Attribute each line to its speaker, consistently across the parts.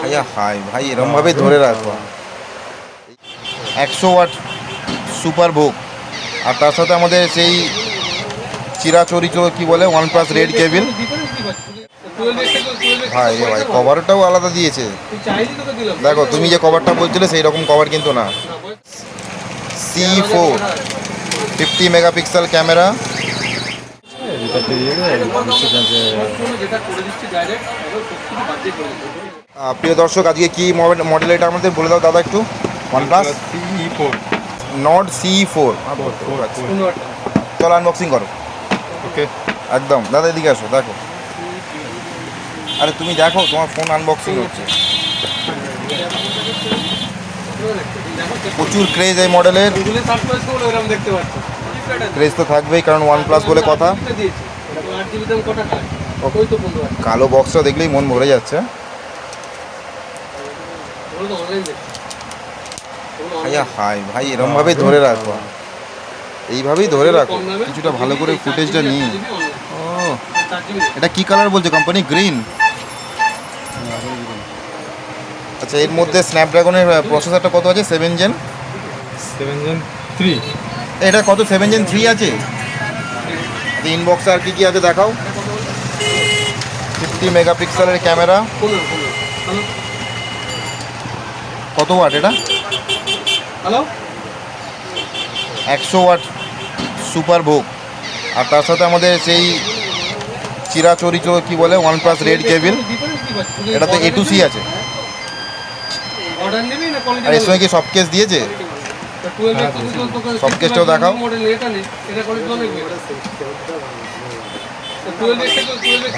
Speaker 1: ভাইয়া, হাই, ভাই এরমভাবে ধরে রাখো। একশো ওয়াট সুপার বুক। আর তার সাথে আমাদের সেই চিরাচরিত কি বলে? ওয়ান প্লাস রেড কেবিল ভাই ভাই কভারটাও আলাদা দিয়েছে। দেখো, তুমি যে কভারটা বলছিলে সেই রকম কভার কিন্তু না। C four fifty megapixel camera ah, প্রিয় দর্শক আজকে কি মডেল এটা আমাদের বলে দাও দাদা একটু। One plus Nord C four চলো আনবক্সিং করো।
Speaker 2: ওকে
Speaker 1: একদম। দাদা এদিকে আসো দেখো। আরে তুমি দেখো তোমার ফোন আনবক্সিং হচ্ছে। প্রচুর ক্রেজ এই মডেলের ক্রেজ তো থাকবেই, কারণ ওয়ান প্লাস বলে কথা। কালো বক্সটা দেখলেই মন ভরে যাচ্ছে। ভাইয়া, হাই, ভাই, এরমভাবেই ধরে রাখো। এইভাবেই ধরে রাখো। কিছুটা ভালো করে ফুটেজটা নিই ও, এটা কি কালার বলছে? কোম্পানি গ্রিন আচ্ছা এর মধ্যে স্ন্যাপড্রাগনের প্রসেসরটা কত আছে? Seven Gen
Speaker 2: seven Gen three
Speaker 1: এটা কত? সেভেন জেন থ্রি আছে? ইনবক্সে আর কি কি আছে দেখাও। ফিফটি মেগাপিক্সেলের ক্যামেরা কত ওয়াট এটা?
Speaker 3: হ্যালো
Speaker 1: একশো ওয়াট সুপার ভোগ। আর তার সাথে আমাদের সেই চিরাচরিত কি বলে? ওয়ান প্লাস রেড কেবিল এটাতে এ টু সি আছে। আর এর সঙ্গে কি সব কেস দিয়েছে? সব কেসটাও দেখাও।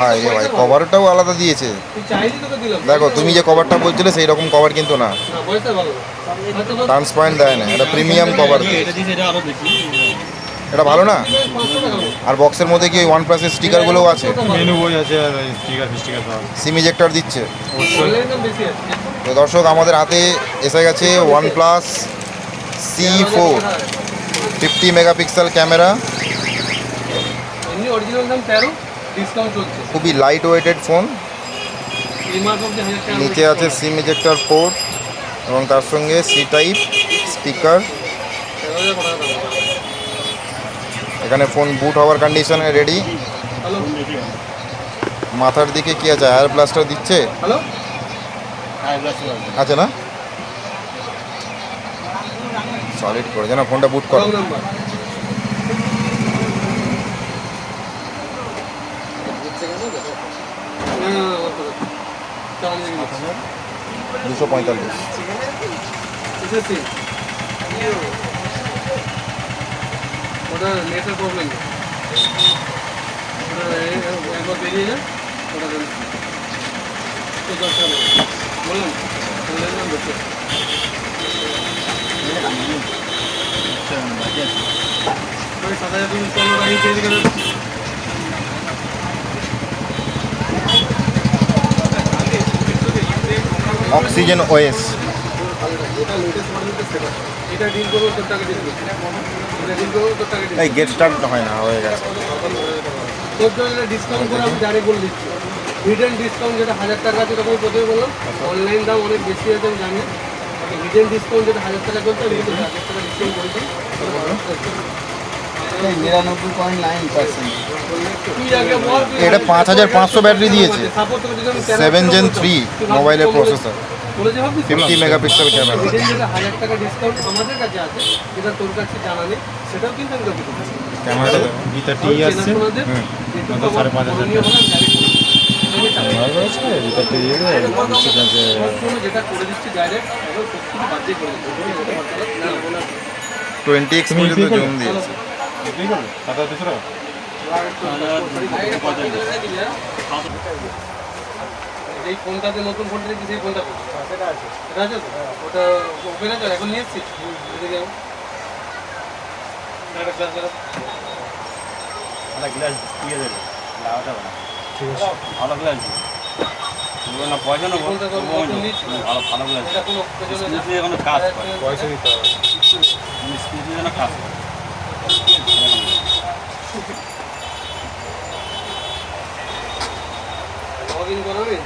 Speaker 1: ভাই রে ভাই কভারটাও আলাদা দিয়েছে।
Speaker 3: তুই চাইলি তোকে দিলাম।
Speaker 1: দেখো তুমি যে কভারটা বলছিলে সেই রকম কভার কিন্তু না। ট্রান্সপারেন্ট দেয় না এটা প্রিমিয়াম কভার এটা ভালো না। আর বক্সের মধ্যে কি ওয়ান প্লাসের স্টিকারগুলোও আছে?
Speaker 2: মেনু বই আছে আর স্টিকার ফিস্টিকার
Speaker 1: সিম ইজেক্টর দিচ্ছে। তো দর্শক আমাদের হাতে এসে গেছে one plus C four fifty megapixel camera খুবই লাইট ওয়েটেড ফোন নিচে আছে সিম ইজেক্টর পোর্ট এবং তার সঙ্গে সি টাইপ স্পিকার এখানে ফোন বুট হওয়ার কন্ডিশনে রেডি মাথার দিকে কি আছে? এয়ার ব্লাস্টার দিচ্ছে? আছে না? সলিড করে না ফোনটা বুট করো। দুশো পঁয়তাল্লিশ।
Speaker 3: ওটা নেটের প্রবলেম ওটা একবার বেরিয়ে ওটা অনলাইন নাম দেখতে ওই সাত হাজার তুমি চলো রাখি চেঞ্জ করে দাও।
Speaker 1: অক্সিজেন ওএস
Speaker 3: এটা ডিল করব তোর টাকা টাকা ডিল
Speaker 1: এই গেট স্টার্ট হয় না হয়ে গেছে।
Speaker 3: তোর জন্য ডিসকাউন্ট করে আমি ডাইরেক্ট বলে দিচ্ছি হিডেন ডিসকাউন্ট যেটা হাজার টাকা আছে তখন প্রথমে বললাম অনলাইন দাম অনেক বেশি আছে আমি জানি হিডেন ডিসকাউন্ট যেটা হাজার টাকা চলছে আমি হাজার টাকা ডিসকাউন্ট করেছি
Speaker 4: নিরানব্বই পয়েন্ট নাইন পার্সেন্ট
Speaker 1: এটা পাঁচ হাজার পাঁচশো ব্যাটারি দিয়েছে সেভেন জেন থ্রি মোবাইলের প্রসেসর ফিফটি মেগাপিক্সেল ক্যামেরা
Speaker 3: হাজার টাকা ডিসকাউন্ট আমাদের কাছে আছে যেটা তোর কাছে জানা নেই সেটাও কিন্তু আমি তোকে
Speaker 1: ক্যামেরাটা
Speaker 2: গীতা টি আসছে
Speaker 3: চেনাশোনাদের
Speaker 1: হুম।
Speaker 3: যেটুকু
Speaker 2: কত? সাড়ে পাঁচ হাজার
Speaker 3: করণীয় হলো আমি direct বলে দিচ্ছি।
Speaker 2: আছে গীতা টি ঠিক আছে
Speaker 3: সবসময় যেটা করে দিচ্ছি ডাইরেক্ট একবার সব কিছু বাদ দিয়ে করে দিচ্ছি না, বলে না।
Speaker 1: টোয়েন্টি এক্স পর্যন্ত
Speaker 2: কি করবে?
Speaker 1: জুম দিয়েছে
Speaker 2: সাত হাজার দুশো টাকা
Speaker 3: এই ফোনটাতে নতুন ফোনটা দেখছি সেই ফোনটা কোথায়? সেটা আছে সেটা আছে তো? ওটা ওপেন আছে এখন নিয়ে এসছি। একটা গ্লাস লাগা। এই ফোনটা তো নতুন নিয়েছি। এটা কোনো পেছনে না।
Speaker 2: পয়সা দিতে হবে।
Speaker 3: লগ ইন করাবেন